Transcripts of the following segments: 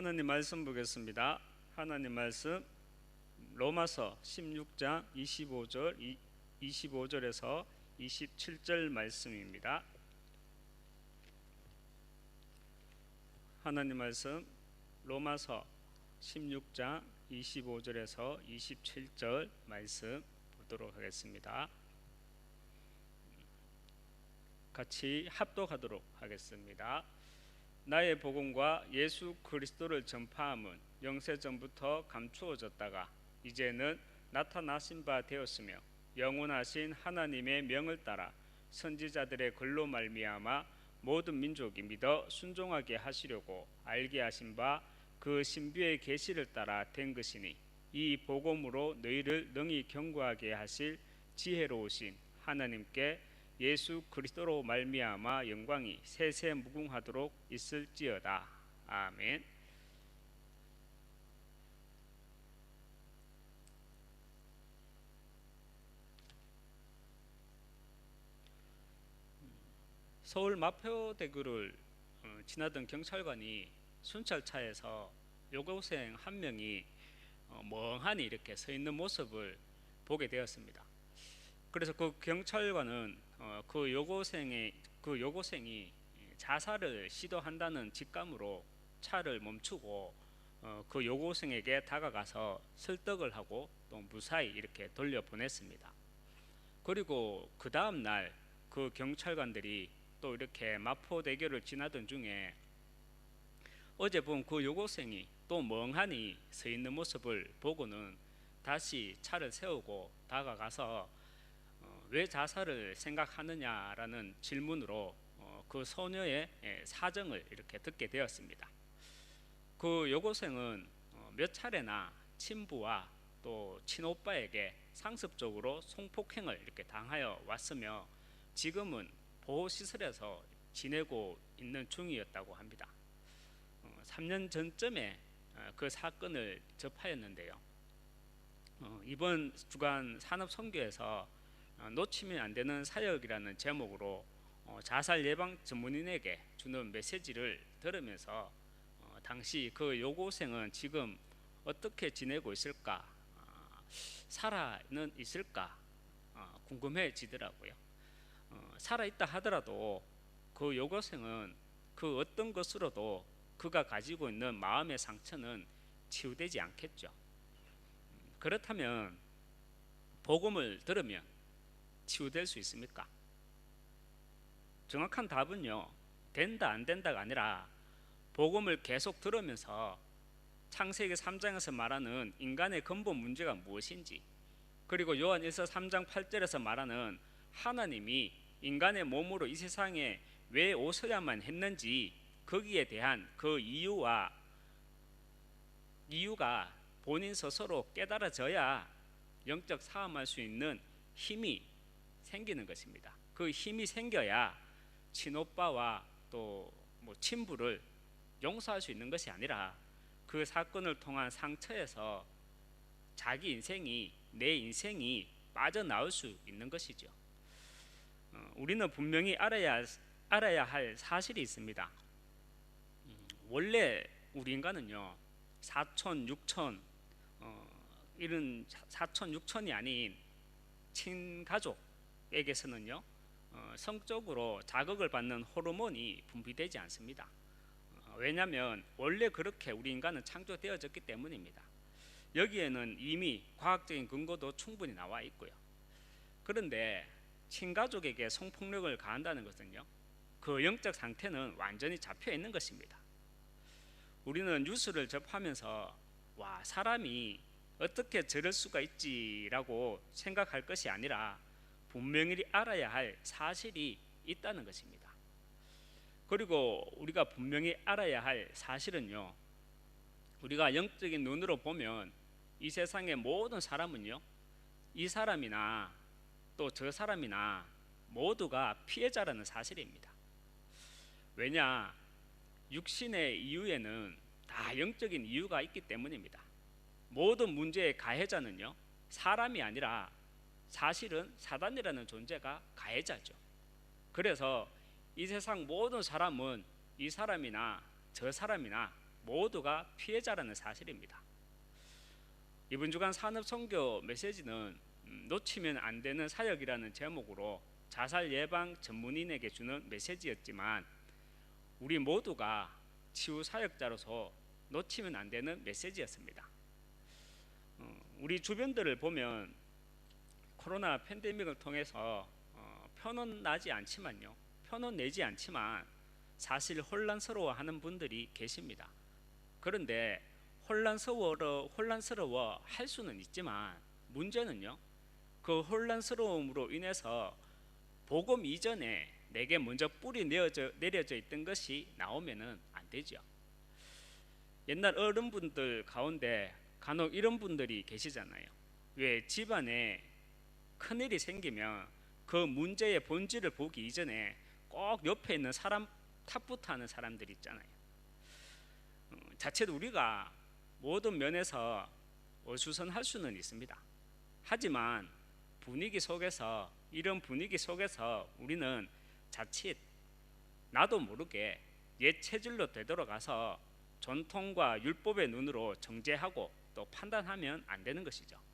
하나님 말씀 보겠습니다. 하나님 말씀 로마서 16장 25절 25절에서 27절 말씀입니다. 하나님 말씀 로마서 16장 25절에서 27절 말씀 보도록 하겠습니다. 같이 합독하도록 하겠습니다. 나의 복음과 예수 그리스도를 전파함은 영세 전부터 감추어졌다가 이제는 나타나신 바 되었으며 영원하신 하나님의 명을 따라 선지자들의 글로 말미암아 모든 민족이 믿어 순종하게 하시려고 알게 하신 바 그 신비의 계시를 따라 된 것이니 이 복음으로 너희를 능히 경고하게 하실 지혜로우신 하나님께 예수 그리스도로 말미암아 영광이 세세 무궁하도록 있을지어다. 아멘. 서울 마포대교를 어, 지나던 경찰관이 순찰차에서 여고생 한 명이 어, 멍하니 이렇게 서 있는 모습을 보게 되었습니다. 그래서 그 경찰관은 어, 그 여고생의 그 여고생이 자살을 시도한다는 직감으로 차를 멈추고 어, 그 여고생에게 다가가서 설득을 하고 또 무사히 이렇게 돌려 보냈습니다. 그리고 그 다음 날 그 경찰관들이 또 이렇게 마포 대교를 지나던 중에 어제 본 그 여고생이 또 멍하니 서 있는 모습을 보고는 다시 차를 세우고 다가가서 어, 왜 자살을 생각하느냐라는 질문으로 어, 그 소녀의 예, 사정을 이렇게 듣게 되었습니다. 그 여고생은 어, 몇 차례나 친부와 또 친오빠에게 상습적으로 성폭행을 이렇게 당하여 왔으며 지금은 보호시설에서 지내고 있는 중이었다고 합니다. 3년 전쯤에 그 사건을 접하였는데요. 이번 주간 산업선교에서 놓치면 안 되는 사역이라는 제목으로 자살 예방 전문인에게 주는 메시지를 들으면서 당시 그 여고생은 지금 어떻게 지내고 있을까, 살아는 있을까 궁금해지더라고요. 살아 있다 하더라도 그 여고생은 그 어떤 것으로도 그가 가지고 있는 마음의 상처는 치유되지 않겠죠. 그렇다면 복음을 들으면 치유될 수 있습니까? 정확한 답은요. 된다 안 된다가 아니라 복음을 계속 들으면서 창세기 3장에서 말하는 인간의 근본 문제가 무엇인지 그리고 요한 1서 3장 8절에서 말하는 하나님이 인간의 몸으로 이 세상에 왜 오셔야만 했는지 거기에 대한 그 이유와 이유가 본인 스스로 깨달아져야 영적 사함할 수 있는 힘이 생기는 것입니다. 그 힘이 생겨야 친오빠와 또 뭐 친부를 용서할 수 있는 것이 아니라 그 사건을 통한 상처에서 자기 인생이 내 인생이 빠져나올 수 있는 것이죠. 어, 우리는 분명히 알아야 알아야 할 사실이 있습니다. 음, 원래 우리 인간은요 4천, 6천 어, 이런 4천, 6천이 아닌 친가족 에게서는요 어, 성적으로 자극을 받는 호르몬이 분비되지 않습니다. 어, 왜냐하면 원래 그렇게 우리 인간은 창조되어졌기 때문입니다. 여기에는 이미 과학적인 근거도 충분히 나와 있고요. 그런데 친가족에게 성폭력을 가한다는 것은요, 그 영적 상태는 완전히 잡혀 있는 것입니다. 우리는 뉴스를 접하면서 와 사람이 어떻게 저럴 수가 있지라고 생각할 것이 아니라 분명히 알아야 할 사실이 있다는 것입니다. 그리고 우리가 분명히 알아야 할 사실은요. 우리가 영적인 눈으로 보면 이 세상의 모든 사람은요. 이 사람이나 또 저 사람이나 모두가 피해자라는 사실입니다. 왜냐? 육신의 이유에는 다 영적인 이유가 있기 때문입니다. 모든 문제의 가해자는요. 사람이 아니라 사실은 사단이라는 존재가 가해자죠. 그래서 이 세상 모든 사람은 이 사람이나 저 사람이나 모두가 피해자라는 사실입니다. 이번 주간 산업 선교 메시지는 음, 놓치면 안 되는 사역이라는 제목으로 자살 예방 전문인에게 주는 메시지였지만 우리 모두가 치유 사역자로서 놓치면 안 되는 메시지였습니다. 어, 우리 주변들을 보면 코로나 팬데믹을 통해서 어, 표는 나지 않지만요. 표는 내지 않지만 사실 혼란스러워하는 분들이 계십니다. 그런데 혼란스러워 혼란스러워 할 수는 있지만 문제는요. 그 혼란스러움으로 인해서 복음 이전에 내게 먼저 뿌리 내어져, 내려져 있던 것이 나오면은 안 되죠. 옛날 어른분들 가운데 간혹 이런 분들이 계시잖아요. 왜 집안에 큰일이 생기면 그 문제의 본질을 보기 이전에 꼭 옆에 있는 사람 탓부터 하는 사람들 있잖아요. 어, 자칫 우리가 모든 면에서 어수선할 수는 있습니다. 하지만 분위기 속에서 이런 분위기 속에서 우리는 자칫 나도 모르게 옛 체질로 되돌아가서 전통과 율법의 눈으로 정죄하고 또 판단하면 안 되는 것이죠.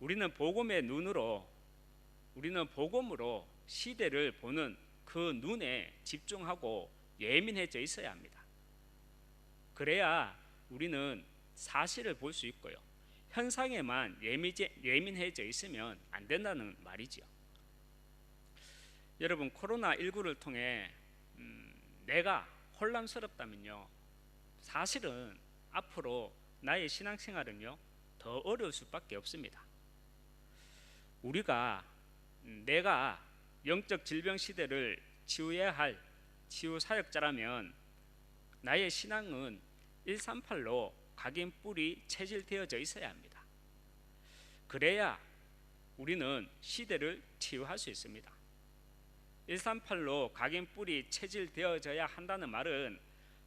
우리는 복음의 눈으로 우리는 복음으로 시대를 보는 그 눈에 집중하고 예민해져 있어야 합니다. 그래야 우리는 사실을 볼 수 있고요. 현상에만 예민해져 있으면 안 된다는 말이지요. 여러분 코로나 19를 통해 음, 내가 혼란스럽다면요. 사실은 앞으로 나의 신앙생활은요 더 어려울 수밖에 없습니다. 우리가 음, 내가 영적 질병 시대를 치유해야 할 치유 사역자라면 나의 신앙은 138로 각인 뿔이 체질되어져 있어야 합니다. 그래야 우리는 시대를 치유할 수 있습니다. 138로 각인 뿔이 체질되어져야 한다는 말은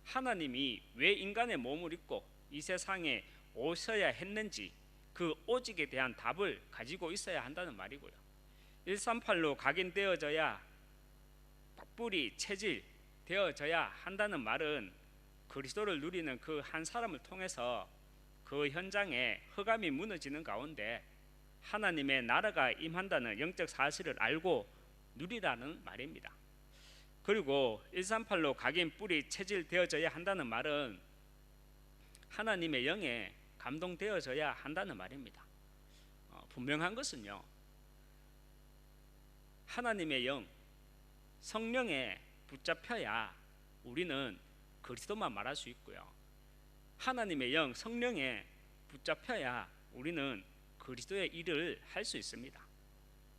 하나님이 왜 인간의 몸을 입고 이 세상에 오셔야 했는지 그 오직에 대한 답을 가지고 있어야 한다는 말이고요. 138로 각인되어져야 뿔이 체질 되어져야 한다는 말은 그리스도를 누리는 그 한 사람을 통해서 그 현장에 흑암이 무너지는 가운데 하나님의 나라가 임한다는 영적 사실을 알고 누리라는 말입니다. 그리고 138로 각인 뿔이 체질 되어져야 한다는 말은 하나님의 영에 감동되어져야 한다는 말입니다. 어, 분명한 것은요. 하나님의 영, 성령에 붙잡혀야 우리는 그리스도만 말할 수 있고요. 하나님의 영, 성령에 붙잡혀야 우리는 그리스도의 일을 할 수 있습니다.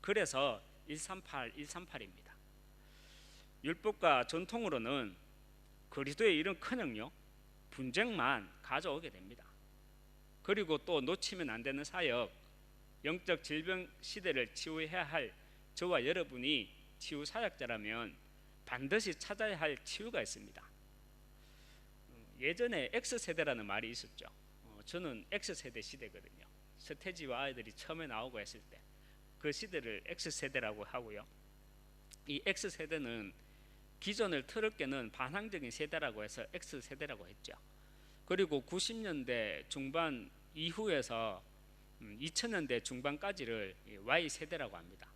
그래서 138, 138입니다. 율법과 전통으로는 그리스도의 일은 커녕요 분쟁만 가져오게 됩니다. 그리고 또 놓치면 안 되는 사역, 영적 질병 시대를 치유해야 할 저와 여러분이 치유 사역자라면 반드시 찾아야 할 치유가 있습니다. 예전에 X 세대라는 말이 있었죠. 어, 저는 X 세대 시대거든요. 서태지와 아이들이 처음에 나오고 했을 때 그 시대를 X 세대라고 하고요. 이 X 세대는 기존을 틀었게는 반항적인 세대라고 해서 X 세대라고 했죠. 그리고 90년대 중반 이후에서 2000년대 음, 중반까지를 Y 세대라고 합니다.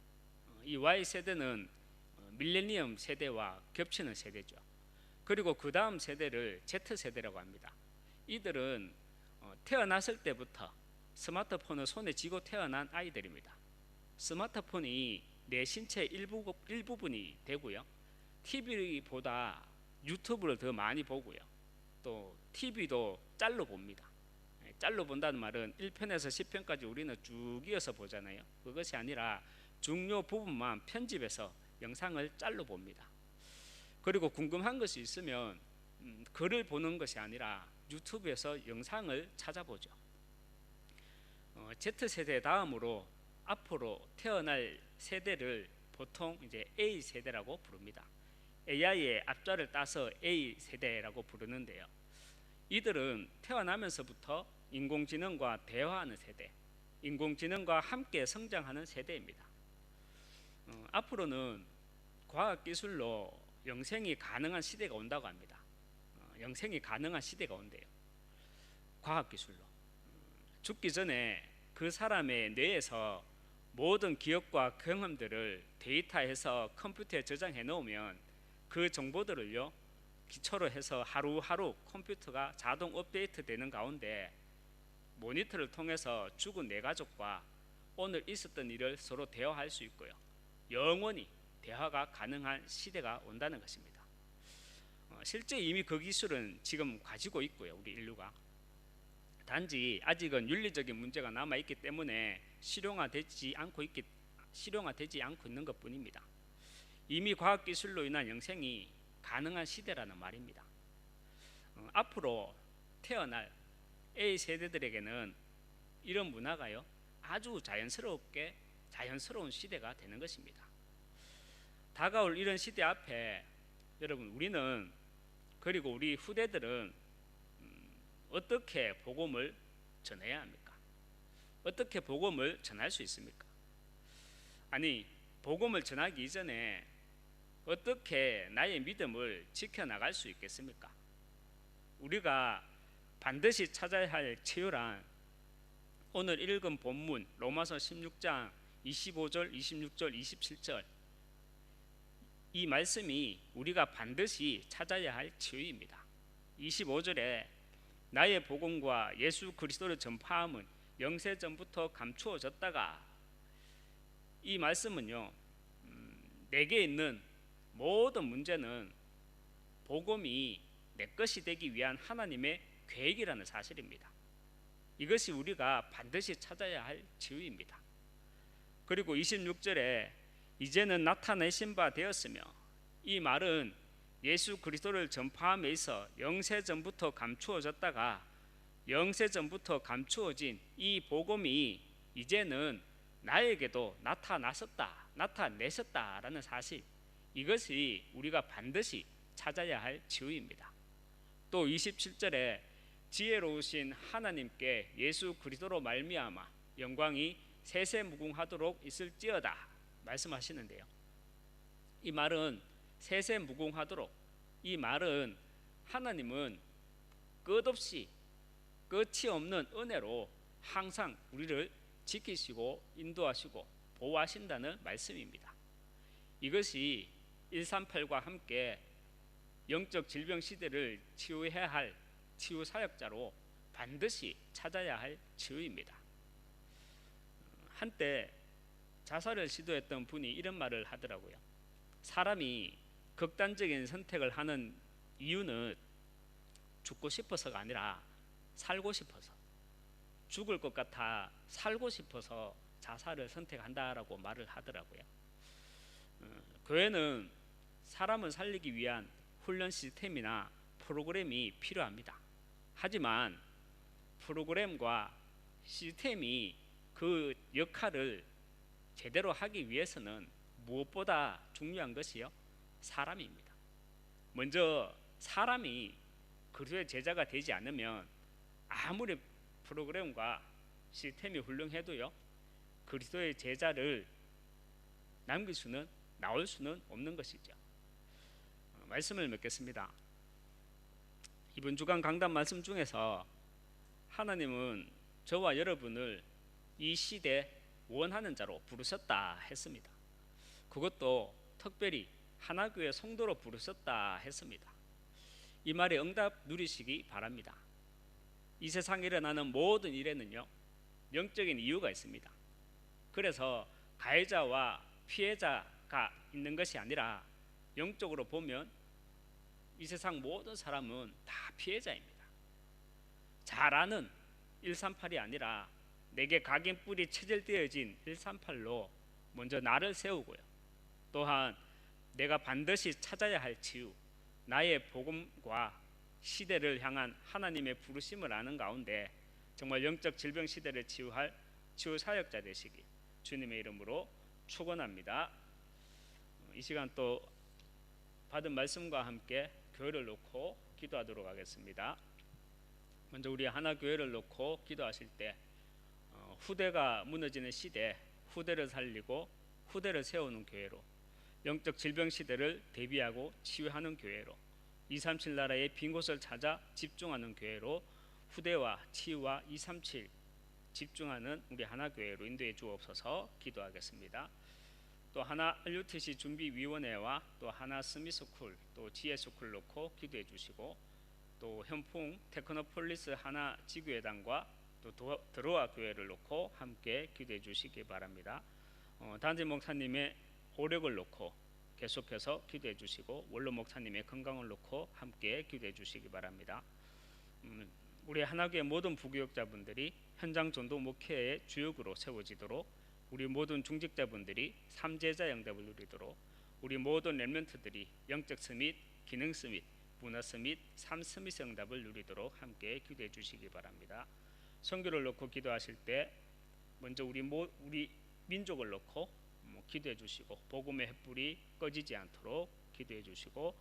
어, 이 Y 세대는 어, 밀레니엄 세대와 겹치는 세대죠. 그리고 그 다음 세대를 Z 세대라고 합니다. 이들은 어, 태어났을 때부터 스마트폰을 손에 쥐고 태어난 아이들입니다. 스마트폰이 내 신체 일부, 일부분이 되고요. TV보다 유튜브를 더 많이 보고요. 또 TV도 짤로 봅니다. 예, 짤로 본다는 말은 1편에서 10편까지 우리는 쭉 이어서 보잖아요. 그것이 아니라 중요 부분만 편집해서 영상을 짤로 봅니다. 그리고 궁금한 것이 있으면 음, 글을 보는 것이 아니라 유튜브에서 영상을 찾아보죠. 어, Z 세대 다음으로 앞으로 태어날 세대를 보통 이제 A 세대라고 부릅니다. AI의 앞자를 따서 A 세대라고 부르는데요. 이들은 태어나면서부터 인공지능과 대화하는 세대, 인공지능과 함께 성장하는 세대입니다. 어, 앞으로는 과학 기술로 영생이 가능한 시대가 온다고 합니다. 어, 영생이 가능한 시대가 온대요. 과학 기술로 죽기 전에 그 사람의 뇌에서 모든 기억과 경험들을 데이터해서 컴퓨터에 저장해 놓으면 그 정보들을요 기초로 해서 하루하루 컴퓨터가 자동 업데이트 되는 가운데 모니터를 통해서 죽은 내 가족과 오늘 있었던 일을 서로 대화할 수 있고요. 영원히 대화가 가능한 시대가 온다는 것입니다. 어, 실제 이미 그 기술은 지금 가지고 있고요. 우리 인류가 단지 아직은 윤리적인 문제가 남아 있기 때문에 실용화되지 않고 있기 실용화되지 않고 있는 것뿐입니다. 이미 과학 기술로 인한 영생이 가능한 시대라는 말입니다. 어, 앞으로 태어날 A 세대들에게는 이런 문화가요 아주 자연스럽게 자연스러운 시대가 되는 것입니다. 다가올 이런 시대 앞에 여러분 우리는 그리고 우리 후대들은 음, 어떻게 복음을 전해야 합니까? 어떻게 복음을 전할 수 있습니까? 아니 복음을 전하기 이전에 어떻게 나의 믿음을 지켜나갈 수 있겠습니까? 우리가 반드시 찾아야 할 치유란 오늘 읽은 본문 로마서 16장 25절, 26절, 27절 이 말씀이 우리가 반드시 찾아야 할 치유입니다. 25절에 나의 복음과 예수 그리스도를 전파함은 영세 전부터 감추어졌다가 이 말씀은요 음, 내게 있는 모든 문제는 복음이 내 것이 되기 위한 하나님의 계획이라는 사실입니다. 이것이 우리가 반드시 찾아야 할 지위입니다. 그리고 26절에 이제는 나타내신 바 되었으며 이 말은 예수 그리스도를 전파함에 있어 영세 전부터 감추어졌다가 영세 전부터 감추어진 이 복음이 이제는 나에게도 나타났었다, 나타내셨다라는 사실 이것이 우리가 반드시 찾아야 할 지위입니다. 또 27절에 지혜로우신 하나님께 예수 그리스도로 말미암아 영광이 세세무궁하도록 있을지어다 말씀하시는데요. 이 말은 세세무궁하도록 이 말은 하나님은 끝없이 끝이 없는 은혜로 항상 우리를 지키시고 인도하시고 보호하신다는 말씀입니다. 이것이 138과 함께 영적 질병 시대를 치유해야 할 치유 사역자로 반드시 찾아야 할 치유입니다. 한때 자살을 시도했던 분이 이런 말을 하더라고요. 사람이 극단적인 선택을 하는 이유는 죽고 싶어서가 아니라 살고 싶어서 죽을 것 같아 살고 싶어서 자살을 선택한다라고 말을 하더라고요. 어, 교회는 사람을 살리기 위한 훈련 시스템이나 프로그램이 필요합니다. 하지만 프로그램과 시스템이 그 역할을 제대로 하기 위해서는 무엇보다 중요한 것이요 사람입니다. 먼저 사람이 그리스도의 제자가 되지 않으면 아무리 프로그램과 시스템이 훌륭해도요 그리스도의 제자를 남길 수는 나올 수는 없는 것이죠. 어, 말씀을 맺겠습니다. 이번 주간 강단 말씀 중에서 하나님은 저와 여러분을 이 시대 원하는 자로 부르셨다 했습니다. 그것도 특별히 하나교회 성도로 부르셨다 했습니다. 이 말에 응답 누리시기 바랍니다. 이 세상에 일어나는 모든 일에는요 영적인 이유가 있습니다. 그래서 가해자와 피해자 가 있는 것이 아니라 영적으로 보면 이 세상 모든 사람은 다 피해자입니다. 잘 아는 138이 아니라 내게 각인 뿔이 체질되어진 138로 먼저 나를 세우고요. 또한 내가 반드시 찾아야 할 치유, 나의 복음과 시대를 향한 하나님의 부르심을 아는 가운데 정말 영적 질병 시대를 치유할 치유 사역자 되시기 주님의 이름으로 축원합니다. 이 시간 또 받은 말씀과 함께 교회를 놓고 기도하도록 하겠습니다. 먼저 우리 하나 교회를 놓고 기도하실 때 어, 후대가 무너지는 시대 후대를 살리고 후대를 세우는 교회로 영적 질병 시대를 대비하고 치유하는 교회로 237 나라의 빈 곳을 찾아 집중하는 교회로 후대와 치유와 237 집중하는 우리 하나 교회로 인도해 주옵소서 기도하겠습니다. 또 하나 RUTC 준비위원회와 또 하나 스미스쿨 또 지혜스쿨 놓고 기도해 주시고 또 현풍 테크노폴리스 하나 지교회당과 또 도- 드로아 교회를 놓고 함께 기도해 주시기 바랍니다. 어, 단지 목사님의 오력을 놓고 계속해서 기도해 주시고 원로 목사님의 건강을 놓고 함께 기도해 주시기 바랍니다. 음, 우리 하나교회 모든 부교역자분들이 현장 전도 목회의 주역으로 세워지도록 우리 모든 중직자분들이 삼제자 영접을 누리도록 우리 모든 렘런트들이 영적 스밋, 기능 스밋, 문화 스밋, 삶 스밋 응답을 누리도록 함께 기도해 주시기 바랍니다. 선교를 놓고 기도하실 때 먼저 우리 모, 우리 민족을 놓고 뭐 기도해 주시고 복음의 횃불이 꺼지지 않도록 기도해 주시고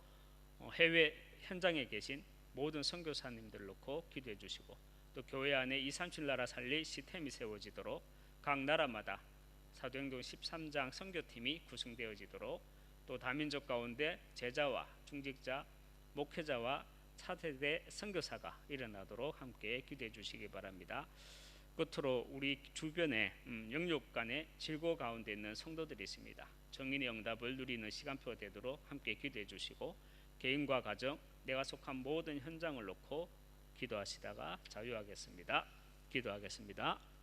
어, 해외 현장에 계신 모든 선교사님들 놓고 기도해 주시고 또 교회 안에 237 나라 살릴 시스템이 세워지도록 각 나라마다 사도행전 13장 선교팀이 구성되어지도록 또 다민족 가운데 제자와 중직자 목회자와 차세대 선교사가 일어나도록 함께 기도해 주시기 바랍니다. 끝으로 우리 주변에 음, 영육 간의 질고 가운데 있는 성도들이 있습니다. 정인의 응답을 누리는 시간표가 되도록 함께 기도해 주시고 개인과 가정 내가 속한 모든 현장을 놓고 기도하시다가 자유하겠습니다. 기도하겠습니다.